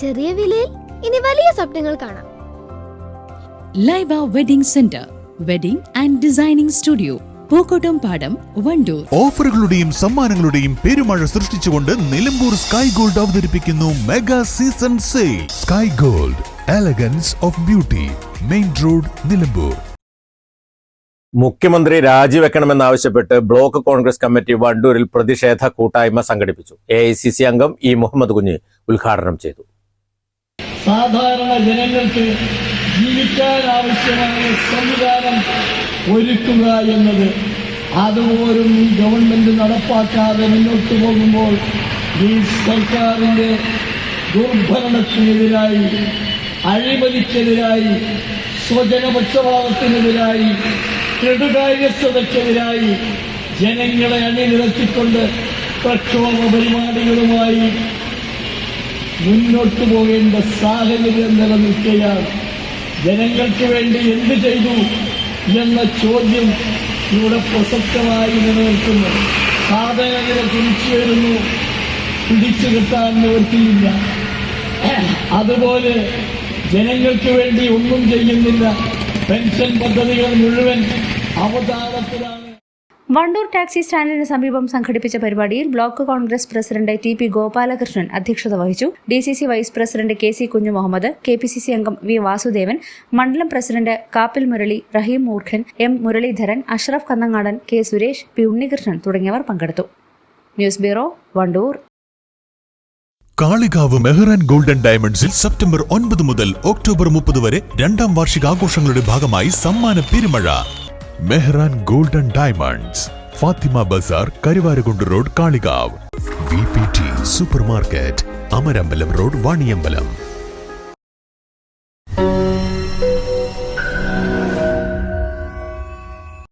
ചെറിയ വിലയിൽ ഇനി വലിയ സ്വപ്നങ്ങൾ കാണാം. Laiba wedding centre wedding and designing studio Pookkottumpadam Wandoor. ഓഫറുകളുടെയും സമ്മാനങ്ങളുടെയും പെരുമഴ സൃഷ്ടിച്ചുകൊണ്ട് നിലമ്പൂർ സ്കൈ ഗോൾഡ് അവതരിപ്പിക്കുന്നു mega season sale. Sky gold elegance of beauty main road Nilambur. മുഖ്യമന്ത്രി രാജിവെക്കണമെന്നാവശ്യപ്പെട്ട് ബ്ലോക്ക് കോൺഗ്രസ് കമ്മിറ്റി വണ്ടൂരിൽ പ്രതിഷേധ കൂട്ടായ്മ സംഘടിപ്പിച്ചു. എ അംഗം ഇ മുഹമ്മദ് കുഞ്ഞ് ഉദ്ഘാടനം ചെയ്തു. സാധാരണ ജനങ്ങൾക്ക് ജീവിക്കാൻ ആവശ്യമായ സംവിധാനം ഒരുക്കുക എന്നത് അതുപോലും ഈ ഗവൺമെന്റ് നടപ്പാക്കാതെ മുന്നോട്ട് പോകുമ്പോൾ ഈ സർക്കാരിന്റെ ദുർഭരണത്തിനെതിരായി അഴിമതിക്കെതിരായി സ്വജനപക്ഷപാതത്തിനെതിരായി കെടുകാര്യസ്ഥതയ്ക്കെതിരായി ജനങ്ങളെ അണിനിരത്തിക്കൊണ്ട് പ്രക്ഷോഭ പരിപാടികളുമായി മുന്നോട്ട് പോകേണ്ട സാഹചര്യം നിലനിൽക്കുകയാൽ ജനങ്ങൾക്ക് വേണ്ടി എന്ത് ചെയ്തു എന്ന ചോദ്യം ഇവിടെ പ്രസക്തമായി നിലനിൽക്കുന്നു. സാധനവില തിരിച്ചു വരുന്നു. പിടിച്ചു കിട്ടാൻ നിവൃത്തിയില്ല. അതുപോലെ ജനങ്ങൾക്ക് വേണ്ടി ഒന്നും ചെയ്യുന്നില്ല. പെൻഷൻ പദ്ധതികൾ മുഴുവൻ അവതാളത്തിലാണ് വണ്ടൂർ ടാക്സി സ്റ്റാൻഡിന് സമീപം സംഘടിപ്പിച്ച പരിപാടിയിൽ block Congress president T P Gopalakrishnan അധ്യക്ഷത വഹിച്ചു. D C C vice president K C Kunhu Muhammad K P C C അംഗം വി വാസുദേവൻ മണ്ഡലം president Kappil Murali Rahim Moorkhan M Muraleedharan Ashraf Kannangadan K Suresh P Unnikrishnan തുടങ്ങിയവർ പങ്കെടുത്തു. News bureau Wandoor. Kalikavu Mehran golden ഡയമണ്ട്സിൽ September ഒൻപത് മുതൽ October മുപ്പത് വരെ രണ്ടാം വാർഷികാഘോഷങ്ങളുടെ ഭാഗമായി സമ്മാന പെരുമഴ. Mehran golden diamonds Fathima Bazar Karuvarakundu road Kalikavu. V P T super market Amarambalam road Vaniyambalam.